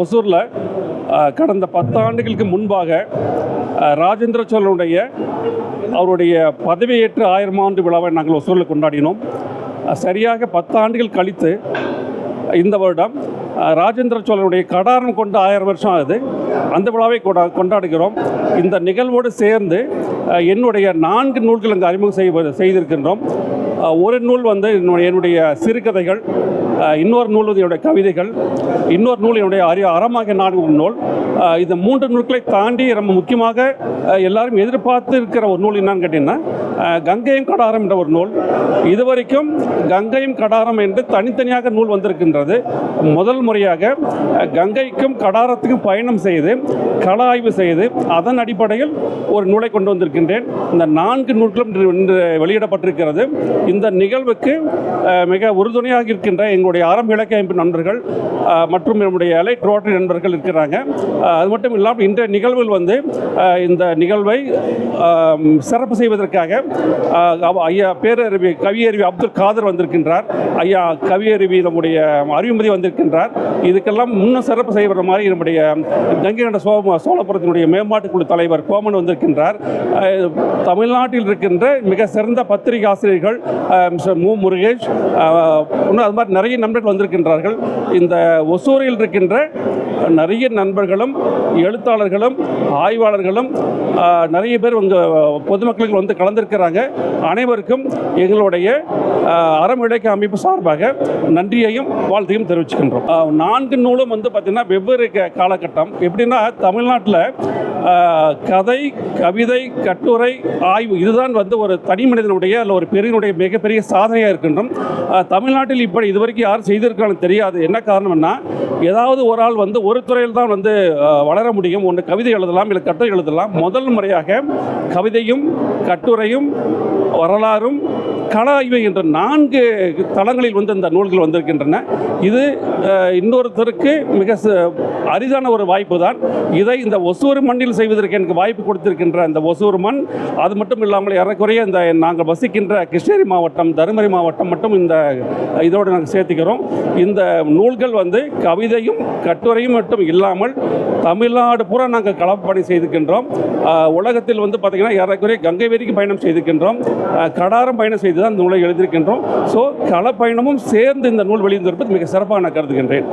ஒசூரில் கடந்த பத்தாண்டுகளுக்கு முன்பாக ராஜேந்திர சோழனுடைய அவருடைய பதவியேற்று ஆயிரம் ஆண்டு விழாவை நாங்கள் ஒசூரில் கொண்டாடினோம். சரியாக பத்தாண்டுகள் கழித்து இந்த வருடம் ராஜேந்திர சோழனுடைய கடாரம் கொண்டு ஆயிரம் வருஷம் ஆகுது. அந்த விழாவை கொண்டா கொண்டாடுகிறோம். இந்த நிகழ்வோடு சேர்ந்து என்னுடைய நான்கு நூல்கள் அங்கு அறிமுகம் செய்ய செய்திருக்கின்றோம். ஒரு நூல் வந்து என்னுடைய என்னுடைய சிறுகதைகள் இன்னொரு நூல் வந்து என்னுடைய கவிதைகள் இன்னொரு நூல் என்னுடைய அரிய அறமாக நான்கு நூல். இந்த மூன்று நூல்களை தாண்டி ரொம்ப முக்கியமாக எல்லாரும் எதிர்பார்த்து இருக்கிற ஒரு நூல் என்னன்னு கேட்டிங்கன்னா கங்கையும் கடாரம் என்ற ஒரு நூல். இதுவரைக்கும் கங்கையும் கடாரம் என்று தனித்தனியாக நூல் வந்திருக்கின்றது. முதல் முறையாக கங்கைக்கும் கடாரத்துக்கும் பயணம் செய்து கள ஆய்வு செய்து அதன் அடிப்படையில் ஒரு நூலை கொண்டு வந்திருக்கின்றேன். இந்த நான்கு நூல்களும் இன்று வெளியிடப்பட்டிருக்கிறது. இந்த நிகழ்வுக்கு மிக உறுதுணையாக இருக்கின்ற எங்களுடைய ஆரம்ப இலக்கிய அமைப்பு நண்பர்கள் மற்றும் நம்முடைய எலைட் ரோட்டரி நண்பர்கள் இருக்கிறாங்க. அது மட்டும் இல்லாமல் இன்றைய நிகழ்வில் வந்து இந்த நிகழ்வை சிறப்பு செய்வதற்காக அவ- ஐயா பேரறிவி கவியறிவி அப்துல் காதர் வந்திருக்கின்றார். ஐயா கவியறிவி நம்முடைய அறிவுமதி வந்திருக்கின்றார். இதுக்கெல்லாம் இன்னும் சிறப்பு செய்கிற மாதிரி நம்முடைய கங்கை கொண்ட சோ சோழபுரத்தினுடைய மேம்பாட்டுக்குழு தலைவர் கோமன் வந்திருக்கின்றார். தமிழ்நாட்டில் இருக்கின்ற மிக சிறந்த பத்திரிகை ஆசிரியர்கள் மிஸ்டர் மு. முருகேஷ் இன்னும் அது மாதிரி நிறைய நண்பர்கள் வந்திருக்கின்றார்கள். இந்த ஒசூரில் இருக்கின்ற நிறைய நண்பர்களும் எழுத்தாளர்களும் ஆய்வாளர்களும் நிறைய பேர் உங்கள் பொதுமக்களுக்கு வந்து கலந்திருக்கிறாங்க. அனைவருக்கும் எங்களுடைய அறம் இலக்கிய அமைப்பு சார்பாக நன்றியையும் வாழ்த்தையும் தெரிவிச்சுக்கின்றோம். நான்கு நூலும் வந்து பார்த்திங்கன்னா வெவ்வேறு காலகட்டம். எப்படின்னா தமிழ்நாட்டில் கதை கவிதை கட்டுரை ஆய்வு இதுதான் வந்து ஒரு தனி மனிதனுடைய அல்ல ஒரு பெரியனுடைய மிகப்பெரிய சாதனையாக இருக்கின்றோம். தமிழ்நாட்டில் இப்படி இதுவரைக்கும் யாரும் செய்திருக்கான்னு தெரியாது. என்ன காரணம்னா ஏதாவது ஒரு ஆள் வந்து ஒரு துறையில் தான் வந்து வளர முடியும். ஒன்று கவிதை எழுதலாம் இல்லை கட்டுரை எழுதலாம். முதல் முறையாக கவிதையும் கட்டுரையும் வரலாறும் கள ஆய்வு என்ற நான்கு தளங்களில் வந்து இந்த நூல்கள் வந்திருக்கின்றன. இது இன்னொருத்தருக்கு மிக ச- அரிதான ஒரு வாய்ப்பு தான். இதை இந்த ஒசூர் மண்ணில் செய்வதற்கு எனக்கு வாய்ப்பு கொடுத்திருக்கின்ற இந்த ஒசூர் மண் அது மட்டும் இல்லாமல் ஏறக்குறைய இந்த நாங்கள் வசிக்கின்ற கிருஷ்ணகிரி மாவட்டம் தருமபுரி மாவட்டம் மட்டும் இந்த இதோடு நாங்கள் சேர்த்துக்கிறோம். இந்த நூல்கள் வந்து கவிதையும் கட்டுரையும் மட்டும் இல்லாமல் தமிழ்நாடு பூரா நாங்கள் களப்பணி செய்திருக்கின்றோம். உலகத்தில் வந்து பார்த்திங்கன்னா ஏறக்குறைய கங்கை வேரிக்கு பயணம் செய்திருக்கின்றோம். கடாரம் பயணம் செய்து தான் இந்த நூலை எழுதியிருக்கின்றோம். ஸோ களப்பயணமும் சேர்ந்து இந்த நூல் வெளியிருந்திருப்பது மிக சிறப்பாக நான் கருதுகின்றேன்.